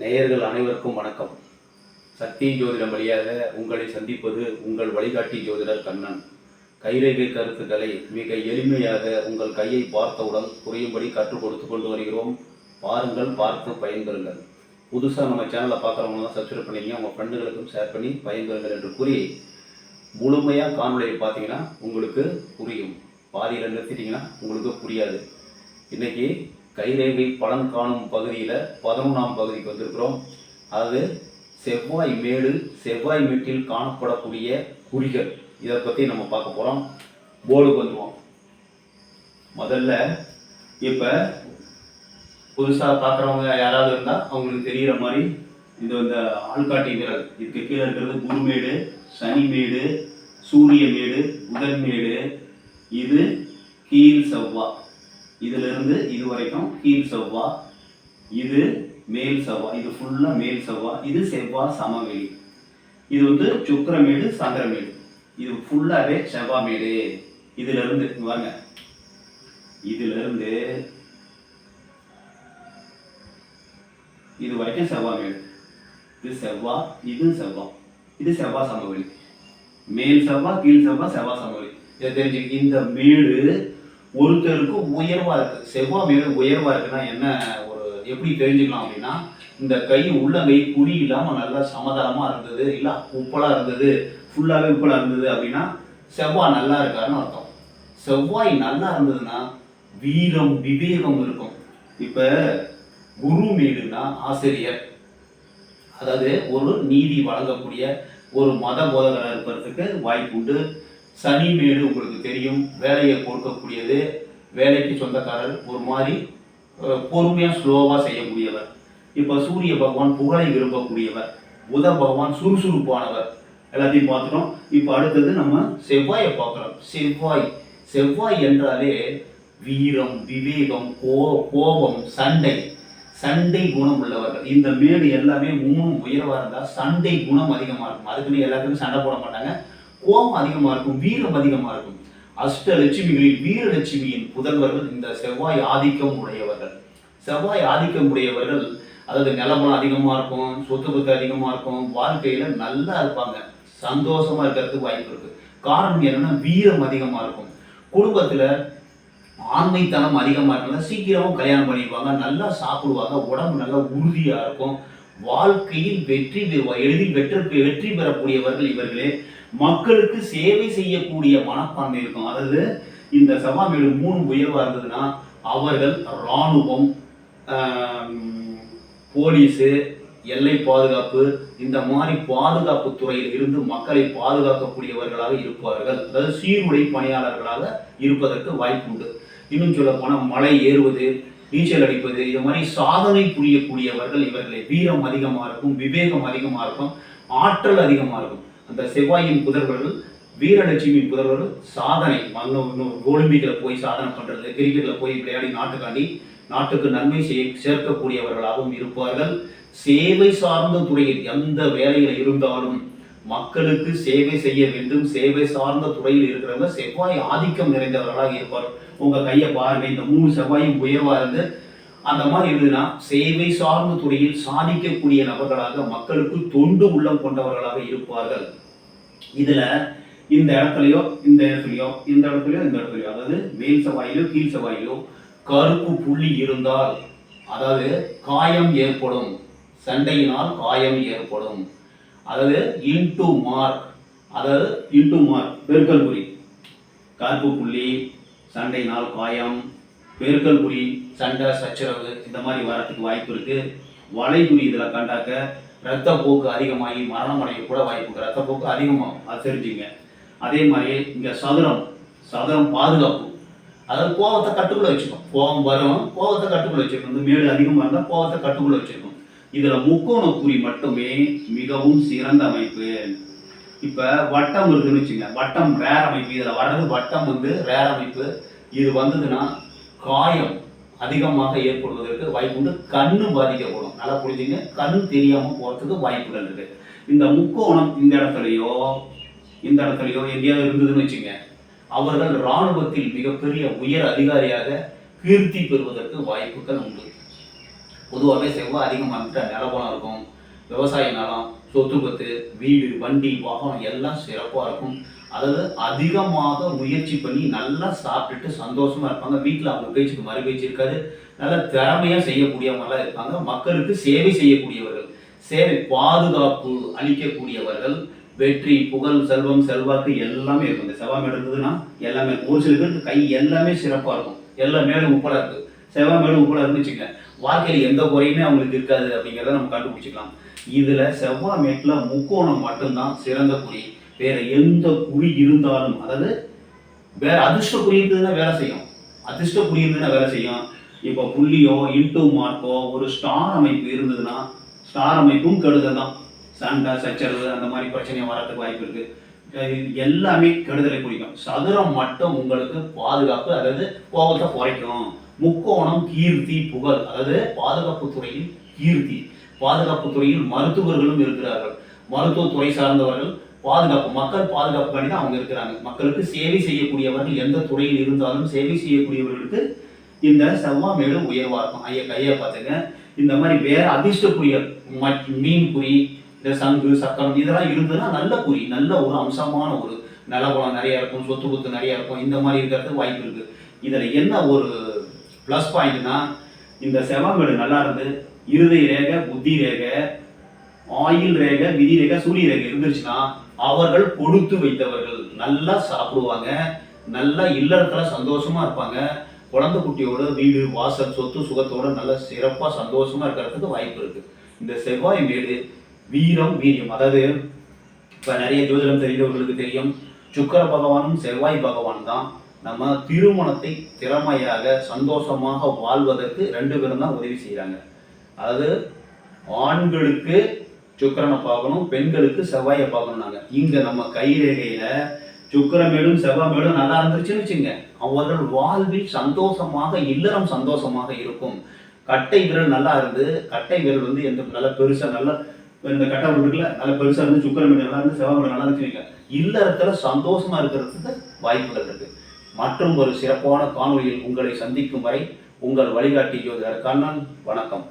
நேயர்கள் அனைவருக்கும் வணக்கம். சக்தி ஜோதிடம் வழியாக உங்களை சந்திப்பது உங்கள் வழிகாட்டி ஜோதிடர் கண்ணன். கைரேகை கருத்துக்களை மிக எளிமையாக உங்கள் கையை பார்த்தவுடன் புரியும்படி கற்றுக் கொடுத்து கொண்டு வருகிறோம். பாருங்கள் பார்த்து பயன்பெறுங்கள். புதுசாக நம்ம சேனலை பார்க்குறவங்க தான் சப்ஸ்கிரைப் பண்ணிங்க உங்கள் ஃப்ரெண்டுகளுக்கும் ஷேர் பண்ணி பயன்பெறுங்கள் என்று கூறி முழுமையாக காணொலியை பார்த்தீங்கன்னா உங்களுக்கு புரியும். பாதியில் நிறுத்திட்டீங்கன்னா உங்களுக்கு புரியாது. இன்றைக்கி கைரேகை பலன் காணும் பகுதியில் பதினொன்றாம் பகுதிக்கு வந்திருக்கிறோம். அது செவ்வாய் மேடு செவ்வாய் மேட்டில் காணப்படக்கூடிய குறிகள் இதை பற்றி நம்ம பார்க்க போகிறோம் போர்டுக்கு வந்துடுவோம் முதல்ல இப்போ புதுசாக பார்க்குறவங்க யாராவது இருந்தால் அவங்களுக்கு தெரிகிற மாதிரி இந்த இந்த ஆள்காட்டி விரல். இதுக்கு கீழே இருக்கிறது குருமேடு சனிமேடு சூரிய மேடு புதன் மேடு. இது கீழ் செவ்வா இதிலிருந்து இது வரைக்கும் கீழ் செவ்வா இது மேல் செவ்வா இது ஃபுல்லாக மேல் செவ்வா இது செவ்வா சமவெளி. இது வந்து சுக்கரமேடு சந்திரமேடு. இது ஃபுல்லாகவே செவ்வாமேடு. இதிலிருந்து இதுல இருந்து வாங்க இதுல இருந்து இது வரைக்கும் செவ்வாமேடு. இது செவ்வா இது செவ்வா. இது செவ்வா சமவெளி. மேல் செவ்வா கீழ் செவ்வா செவ்வா சமவெளி. இதை தெரிஞ்சு இந்த மேடு ஒருத்தருக்கு உயர்வாக இருக்குது செவ்வாய் மேடு உயர்வாக இருக்குன்னா என்ன ஒரு எப்படி தெரிஞ்சுக்கலாம் அப்படின்னா இந்த கை உள்ளங்கை குறி இல்லாமல் நல்லா சமதளமாக இருந்தது இல்லை உப்பலாக இருந்தது ஃபுல்லாகவே உப்பலாக இருந்தது அப்படின்னா செவ்வாய் நல்லா இருக்காருன்னு அர்த்தம். செவ்வாய் நல்லா இருந்ததுன்னா வீரம் விவேகம் இருக்கும். இப்போ குரு மீதுனா ஆசிரியர். அதாவது ஒரு நீதி வழங்கக்கூடிய ஒரு மத போதகராக இருப்பதற்கு வாய்ப்பு உண்டு சனி மேடு உங்களுக்கு தெரியும். வேலையை கொடுக்கக்கூடியது வேலைக்கு சொந்தக்காரர் ஒரு மாதிரி பொறுமையாக ஸ்லோவாக செய்யக்கூடியவர். இப்போ சூரிய பகவான் புகழை விரும்பக்கூடியவர். புத பகவான் சுறுசுறுப்பானவர். எல்லாத்தையும் பார்த்துட்டோம். இப்போ அடுத்தது நம்ம செவ்வாயை பார்க்குறோம். செவ்வாய். செவ்வாய் என்றாலே வீரம் விவேகம் கோ கோபம் சண்டை. சண்டை குணம் உள்ளவர்கள். இந்த மேடு எல்லாமே மூணும் உயர்வாக இருந்தால் சண்டை குணம் அதிகமாக இருக்கும். அதுக்குன்னு எல்லாத்துக்கும் சண்டை போட மாட்டாங்க. கோபம் அதிகமாக இருக்கும் வீரம் அதிகமாக இருக்கும். அஷ்டலட்சுமிகளில் வீரலட்சுமியின் புதல்வர்கள் இந்த செவ்வாய் ஆதிக்கம் உடையவர்கள். செவ்வாய் ஆதிக்கம் உடையவர்கள் அதாவது நிலமலம் அதிகமாக இருக்கும் சொத்து பத்து அதிகமாக இருக்கும் வாழ்க்கையில் நல்லா இருப்பாங்க. சந்தோஷமா இருக்கிறதுக்கு வாய்ப்பு இருக்கு. காரணம் என்னன்னா வீரம் அதிகமாக இருக்கும். குடும்பத்தில் ஆண்மைத்தனம் அதிகமாக இருக்கனால சீக்கிரமும் கல்யாணம் பண்ணிடுவாங்க நல்லா சாப்பிடுவாங்க உடம்பு நல்லா உறுதியாக இருக்கும். வாழ்க்கையில் வெற்றி பெறுவா எளிதில் வெற்றி வெற்றி பெறக்கூடியவர்கள் இவர்களே. மக்களுக்கு சேவை செய்யக்கூடிய மனப்பான்மை இருக்கும். அதாவது இந்த சபாமேடு மூணு உயர்வா இருந்ததுன்னா அவர்கள் இராணுவம் போலீஸு எல்லை பாதுகாப்பு இந்த மாதிரி பாதுகாப்பு துறையில் இருந்து மக்களை பாதுகாக்கக்கூடியவர்களாக இருப்பார்கள். அதாவது சீருடை பணியாளர்களாக இருப்பதற்கு வாய்ப்பு உண்டு. இன்னும் சொல்ல போனால் மலை ஏறுவது நீச்சல் அடிப்பது இது மாதிரி சாதனை புரியக்கூடியவர்கள் இவர்களை வீரம் அதிகமாக இருக்கும் விவேகம் அதிகமாக இருக்கும் ஆற்றல் அதிகமாக இருக்கும். அந்த செவ்வாயின் புதர்வர்கள் வீரலட்சுமி புதர்வர்கள் சாதனை ஒலிம்பிக்கில் போய் சாதனை பண்ணுறது கிரிக்கெட்டில் போய் விளையாடி நாட்டுக்காண்டி நாட்டுக்கு நன்மை செய்ய சேர்க்கக்கூடியவர்களாகவும் இருப்பார்கள். சேவை சார்ந்த துறையில் எந்த வேலையில் இருந்தாலும் மக்களுக்கு சேவை செய்ய வேண்டும். சேவை சார்ந்த துறையில் இருக்கிறவங்க செவ்வாய் ஆதிக்கம் நிறைந்தவர்களாக இருப்பார். உங்கள் கையை பாருங்க இந்த மூணு செவ்வாயும் உயர்வாக இருந்து அந்த மாதிரி இருந்ததுன்னா சேவை சார்ந்த துறையில் சாதிக்கக்கூடிய நபர்களாக மக்களுக்கு தொண்டு உள்ளம் கொண்டவர்களாக இருப்பார்கள். இதுல இந்த இடத்துலயோ இந்த இடத்துலயோ இந்த இடத்துலயோ இந்த இடத்துலயோ அதாவது மேல் செவ்வாயிலோ கீழ் செவ்வாயிலோ கருப்பு புள்ளி இருந்தால் அதாவது காயம் ஏற்படும். சண்டையினால் காயம் ஏற்படும். அதாவது இன்டு மார்க் அதாவது இன்டு மார்க் பெருக்கல் குறி. கருப்பு புள்ளி சண்டையினால் காயம் பெருக்கல் குறி சண்டை சச்சரவு இந்த மாதிரி வரத்துக்கு வாய்ப்பு இருக்குது வளைகுறி இதில் கண்டாக்க ரத்தப்போக்கு அதிகமாகி மரணம் அடைய கூட வாய்ப்பு இருக்கு. ரத்தப்போக்கு அதிகமாகும் அது தெரிஞ்சுங்க. அதே மாதிரி இங்கே சதுரம் சதுரம் பாதுகாப்பு. அதாவது கோவத்தை கட்டுக்குள்ள வச்சுக்கணும். கோவம் வரும் கோவத்தை கட்டுக்குள்ள வச்சிருக்கும் இந்த மேடு அதிகமாக இருந்தால் கோவத்தை கட்டுக்குள்ள வச்சிருக்கும் இதில் முக்கோண குறி மட்டுமே மிகவும் சிறந்த அமைப்பு. இப்போ வட்டம் இருக்குதுன்னு வச்சுங்க. வட்டம் ரேர் அமைப்பு. இதில் வர்றது வட்டம் வந்து ரேர் அமைப்பு. இது வந்ததுன்னா காயம் அதிகமாக ஏற்படுவதற்கு வாய்ப்பு உண்டு கண்ணு பாதிக்கப்படும். நல்லா புரிஞ்சுங்க. கண் தெரியாமல் போகிறதுக்கு வாய்ப்புகள் இருக்கு. இந்த முக்கோணம் இந்த இடத்துலையோ இந்த இடத்துலையோ எங்கேயாவது இருந்ததுன்னு வச்சுங்க அவர்கள் இராணுவத்தில் மிகப்பெரிய உயர் அதிகாரியாக கீர்த்தி பெறுவதற்கு வாய்ப்புகள் உண்டு. பொதுவாகவே செவ்வாய் அதிகமாக இருந்துட்டா நிலபலம் இருக்கும். விவசாய நிலம் சொத்து பத்து வீடு வண்டி வாகனம் எல்லாம் சிறப்பாக இருக்கும். அதாவது அதிகமாக முயற்சி பண்ணி நல்லா சாப்பிட்டுட்டு சந்தோஷமா இருப்பாங்க. வீட்டில் அவங்க பேச்சுக்கு மறு பேச்சு இருக்காது. நல்ல திறமையாக செய்யக்கூடியவங்களாம் இருப்பாங்க. மக்களுக்கு சேவை செய்யக்கூடியவர்கள் சேவை பாதுகாப்பு அளிக்கக்கூடியவர்கள் வெற்றி புகழ் செல்வம் செல்வாக்கு எல்லாமே இருக்கும். இந்த செவ்வாய் இருந்ததுன்னா எல்லாமே ஒரு சில பேருக்கு கை எல்லாமே சிறப்பாக இருக்கும். எல்லா மேலும் உப்பலாக இருக்குது செவ்வாய் மேலும் உப்பலாக இருந்துச்சுங்க வாழ்க்கையில் எந்த குறையுமே அவங்களுக்கு இருக்காது அப்படிங்கிறத நம்ம கண்டுபிடிச்சிக்கலாம். இதில் செவ்வாய் மேட்டில் முக்கோணம் மட்டும்தான் சிறந்த குறி. வேற எந்த குறி இருந்தாலும் அதாவது வேற அதிர்ஷ்ட குறி இருந்ததுன்னா வேலை செய்யும். அதிர்ஷ்ட குறி இருந்ததுன்னா வேலை செய்யும். இப்போ புள்ளியோ இன்டூ மார்க்கோ ஒரு ஸ்டார் அமைப்பு இருந்ததுன்னா ஸ்டார் அமைப்பும் கெடுதல் தான் சண்டை சச்சரவு அந்த மாதிரி பிரச்சனை வரதுக்கு வாய்ப்பு இருக்கு. எல்லாமே கெடுதலை குறிக்கும். சதுரம் மட்டும் உங்களுக்கு பாதுகாப்பு அதாவது கோபத்தை குறைக்கும். முக்கோணம் கீர்த்தி புகழ் அதாவது பாதுகாப்பு துறையில் கீர்த்தி. பாதுகாப்பு துறையில் மருத்துவர்களும் இருக்கிறார்கள். மருத்துவத்துறை சார்ந்தவர்கள் பாதுகாப்பு மக்கள் பாதுகாப்புக்காண்டி தான் அவங்க இருக்கிறாங்க. மக்களுக்கு சேவை செய்யக்கூடியவர்கள் எந்த துறையில் இருந்தாலும் சேவை செய்யக்கூடியவர்களுக்கு இந்த செவ்வாய் மேலும் உயர்வாக இருக்கும். ஐயா கையை பார்த்துங்க. இந்த மாதிரி வேற அதிர்ஷ்ட மட்- மீன் குறி இந்த சங்கு சக்கரம் இதெல்லாம் இருந்ததுன்னா நல்ல குறி நல்ல ஒரு அம்சமான ஒரு நிலபலம் நிறைய இருக்கும் சொத்து குத்து நிறைய இருக்கும். இந்த மாதிரி இருக்கிறதுக்கு வாய்ப்பு இருக்கு. இதுல என்ன ஒரு ப்ளஸ் பாயிண்ட்னா இந்த செவ்வாய் மேடு நல்லா இருந்து இருதய ரேகை புத்தி ரேகை ஆயில் ரேகை விதி ரேக சூரிய ரேகை இருந்துச்சுன்னா அவர்கள் கொடுத்து வைத்தவர்கள். நல்லா சாப்பிடுவாங்க. நல்லா இல்லறத்துல சந்தோஷமா இருப்பாங்க. குழந்தை குட்டியோட வீடு வாசல் சொத்து சுகத்தோட நல்ல சிறப்பா சந்தோஷமா இருக்கிறதுக்கு வாய்ப்பு இருக்கு. இந்த செவ்வாய் மேடு வீரம் வீரியம். அதாவது இப்ப நிறைய ஜோதிடம் தெரிந்தவர்களுக்கு தெரியும். சுக்கர பகவானும் செவ்வாய் பகவான் தான். நம்ம திருமணத்தை திறமையாக சந்தோஷமாக வாழ்வதற்கு ரெண்டு பேரும் தான் உதவி செய்கிறாங்க அதாவது ஆண்களுக்கு சுக்கரனை பார்க்கணும் பெண்களுக்கு செவ்வாயை பார்க்கணும்னாங்க இங்க நம்ம கைரேகையில சுக்கிரமேடும் செவ்வாமேடும் நல்லா இருந்துச்சுன்னு வச்சுங்க அவர்கள் வாழ்வில் சந்தோஷமாக இல்லறம் சந்தோஷமாக இருக்கும். கட்டை விரல் நல்லா இருந்து கட்டை விரல் வந்து எந்த நல்ல பெருசா நல்லா இந்த கட்டை விரல் இருக்குல்ல நல்ல பெருசா இருந்து சுக்கிரமேடு நல்லா இருந்து செவ்வாய்மேடு நல்லா இருந்துச்சு வைங்க இல்லறத்துல சந்தோஷமா இருக்கிறதுக்கு வாய்ப்புகள் இருக்கு. மற்றும் ஒரு சிறப்பான காணொளியில் உங்களை சந்திக்கும் வரை உங்கள் வழிகாட்டி ஜோதிடர் கண்ணன் வணக்கம்.